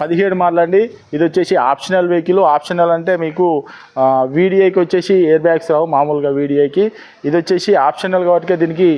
పదిహేడు మార్లండి. ఇది వచ్చేసి ఆప్షనల్ వెహికల్. ఆప్షనల్ అంటే మీకు వీడిఐకి వచ్చేసి ఎయిర్ బ్యాగ్స్ రావు మామూలుగా వీడిఐకి ఇది వచ్చేసి ఆప్షనల్ కాబట్టి దీనికి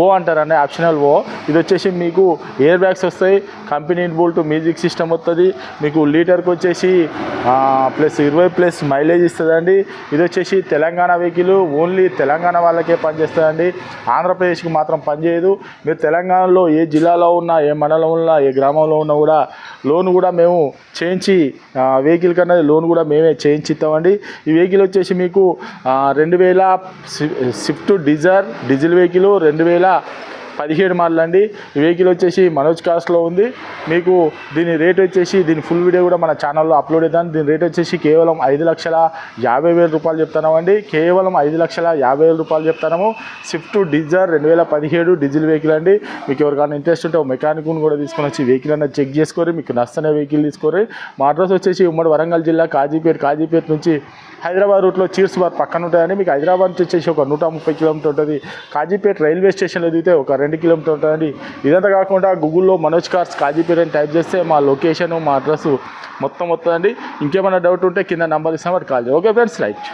ఓ అంటారండి ఆప్షనల్ ఓ ఇది వచ్చేసి మీకు ఎయిర్ బ్యాగ్స్ వస్తాయి కంపెనీ బోల్ట్ మ్యూజిక్ సిస్టమ్ వస్తుంది మీకు లీటర్కి వచ్చేసి ప్లస్ ఇరవై ప్లస్ మైలేజ్ ఇస్తుందండి. ఇది వచ్చేసి తెలంగాణ వెహికల్ ఓన్లీ తెలంగాణ వాళ్ళకే పనిచేస్తుందండి. ఆంధ్రప్రదేశ్కి మాత్రం పనిచేయదు. మీరు తెలంగాణలో ఏ జిల్లాలో ఉన్నా ఏ మండలంలో ఉన్నా ఏ గ్రామంలో ఉన్నా కూడా లోన్ కూడా మేము చేయించి వెహికల్ కన్నా లోన్ కూడా మేమే చేయించి ఇస్తామండి ఈ వెహికల్ వచ్చేసి మీకు రెండు వేల స్విఫ్ట్ డిజర్ డీజిల్ వెహికల్ రెండు వేల పదిహేడు మోడల్ అండి ఈ వెహికల్ వచ్చేసి మనోజ్ కాస్ట్లో ఉంది. మీకు దీని రేట్ వచ్చేసి దీని ఫుల్ వీడియో కూడా మన ఛానల్లో అప్లోడ్ అవుతాను దీని రేట్ వచ్చేసి కేవలం ఐదు లక్షల యాభై వేల రూపాయలు చెప్తున్నామండి. కేవలం ఐదు లక్షల యాభై వేల రూపాయలు చెప్తాము స్విఫ్ట్ డిజర్ రెండు వేల పదిహేడు డీజిల్ వెహికల్ అండి. మీకు ఎవరికైనా ఇంట్రెస్ట్ ఉంటే మెకానిక్ను కూడా తీసుకొని వచ్చి వెహికల్ అనేది చెక్ చేసుకోరు మీకు నచ్చనే వెహికల్ తీసుకోరు మా అడ్రస్ వచ్చేసి ఉమ్మడి వరంగల్ జిల్లా కాజీపేట కాజీపేట నుంచి హైదరాబాద్ రూట్లో చీర్స్ బార్ పక్కన ఉంటాయని మీకు హైదరాబాద్ నుంచి వచ్చేసి ఒక నూట ముప్పై కిలోమీటర్ ఉంటుంది. కాజీపేట రైల్వే స్టేషన్లో దిగితే ఒక రెండు రెండు కిలోమీటర్ ఉంటుందండి ఇదంతా కాకుండా గూగుల్లో మనోజ్ కార్స్ కాజీపేట అని టైప్ చేస్తే మా లొకేషన్ మా అడ్రస్ మొత్తం వస్తుందండి. ఇంకేమైనా డౌట్ ఉంటే కింద నెంబర్ ఇస్తాం వాటి కాల్ ఓకే ఫ్రెండ్స్ రైట్